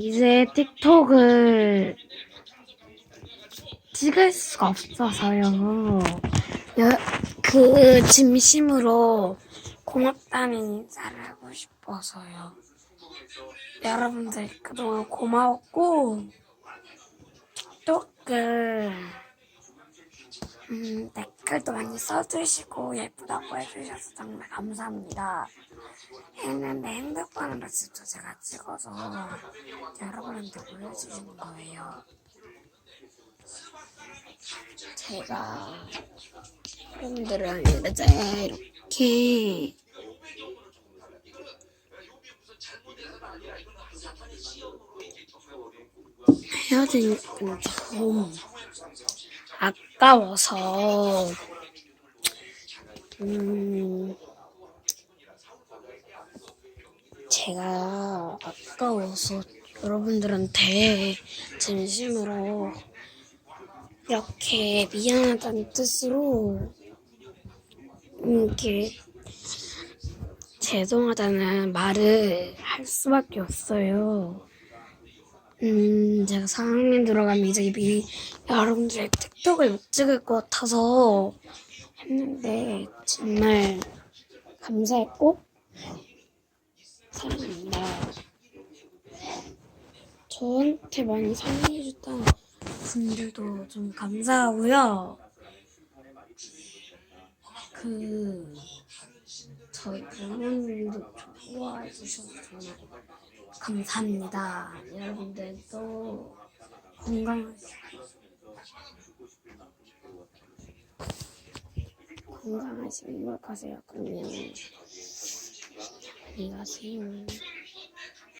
이제 틱톡을 찍을 수가 없어서요. 여, 그 진심으로 고맙다는 인사를 하고 싶어서요. 여러분들 그동안 고마웠고 틱톡을 음, 댓 글도 많이 써주시고 예쁘다고 해주셔서 정말 감사합니다. 했는데 핸드폰으로 직접 제가 찍어서 여러분한테 보여주시는 거예요. 제가 여러분들을 이제 이렇게 해야 되니까 좀 아까워서 음 제가 아까워서 여러분들한테 진심으로 이렇게 미안하다는 뜻으로 이렇게 죄송하다는 말을 할 수밖에 없어요. 음, 제가 4학년 들어가면 이제 이 여러분들의 틱톡을 못 찍을 것 같아서 했는데 정말 감사했고 사랑합니다. 저한테 많이 사랑해줬던 분들도 좀 감사하고요. 그 저희 부모님도 좋아해 주셔서 정말 감사합니다. 여러분들도 건강하시고 건강하시고 행복하세요. 그러면 안녕히 가세요.